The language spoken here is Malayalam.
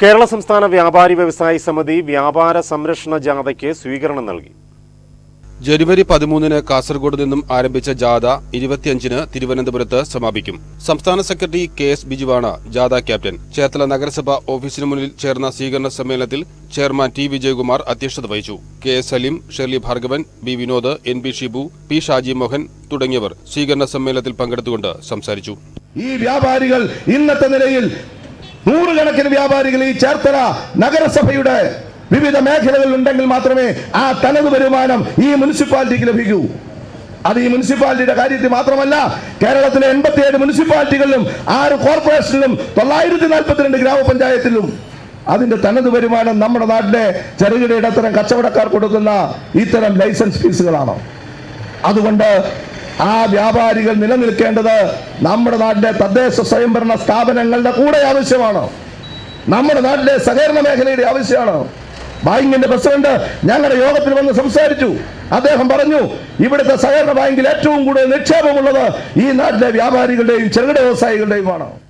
കേരള സംസ്ഥാന വ്യാപാരി വ്യവസായി സമിതി വ്യാപാര സംരക്ഷണ ജാഥയ്ക്ക് സ്വീകരണം നൽകി. ജനുവരി പതിമൂന്നിന് കാസർഗോഡ് നിന്നും ആരംഭിച്ച ജാഥ ഇരുപത്തിയഞ്ചിന് തിരുവനന്തപുരത്ത് സമാപിക്കും. സംസ്ഥാന സെക്രട്ടറി കെ എസ് ബിജുവാണ് ജാഥ ക്യാപ്റ്റൻ. ചേർത്തല നഗരസഭ ഓഫീസിന് മുന്നിൽ ചേർന്ന സ്വീകരണ സമ്മേളനത്തിൽ ചെയർമാൻ ടി വിജയകുമാർ അധ്യക്ഷത വഹിച്ചു. K S Saleem Shirley Bhargavan B Vinod N B Shibu P Shaji Mohan തുടങ്ങിയവർ സ്വീകരണ സമ്മേളനത്തിൽ പങ്കെടുത്തുകൊണ്ട് സംസാരിച്ചു. ഈ വ്യാപാരികൾ ഇന്നത്തെ നിലയിൽ നൂറുകണക്കിന് വ്യാപാരികൾ ഈ ചേർത്തല നഗരസഭയുടെ വിവിധ മേഖലകളിൽ ഉണ്ടെങ്കിൽ മാത്രമേ ആ തനത് വരുമാനം ഈ മുനിസിപ്പാലിറ്റിക്ക് ലഭിക്കൂ. അത് ഈ മുനിസിപ്പാലിറ്റിയുടെ കാര്യത്തിൽ മാത്രമല്ല കേരളത്തിലെ എൺപത്തിയേഴ് മുനിസിപ്പാലിറ്റികളിലും ആറ് കോർപ്പറേഷനിലും തൊള്ളായിരത്തി നാൽപ്പത്തിരണ്ട് ഗ്രാമപഞ്ചായത്തിലും അതിന്റെ തനത് വരുമാനം നമ്മുടെ നാട്ടിലെ ചെറുകിട ഇടത്തരം കച്ചവടക്കാർ കൊടുക്കുന്ന ഇത്തരം ലൈസൻസ് ഫീസുകളാണ്. അതുകൊണ്ട് ആ വ്യാപാരികൾ നിലനിൽക്കേണ്ടത് നമ്മുടെ നാട്ടിലെ തദ്ദേശ സ്വയംഭരണ സ്ഥാപനങ്ങളുടെ കൂടെ ആവശ്യമാണ്. നമ്മുടെ നാട്ടിലെ സഹകരണ മേഖലയുടെ ആവശ്യമാണ്. ബാങ്കിന്റെ പ്രസിഡന്റ് ഞങ്ങളുടെ യോഗത്തിൽ വന്ന് സംസാരിച്ചു. അദ്ദേഹം പറഞ്ഞു ഇവിടുത്തെ സഹകരണ ബാങ്കിൽ ഏറ്റവും കൂടുതൽ നിക്ഷേപമുള്ളത് ഈ നാട്ടിലെ വ്യാപാരികളുടെയും ചെറുകിട വ്യവസായികളുടെയുമാണ്.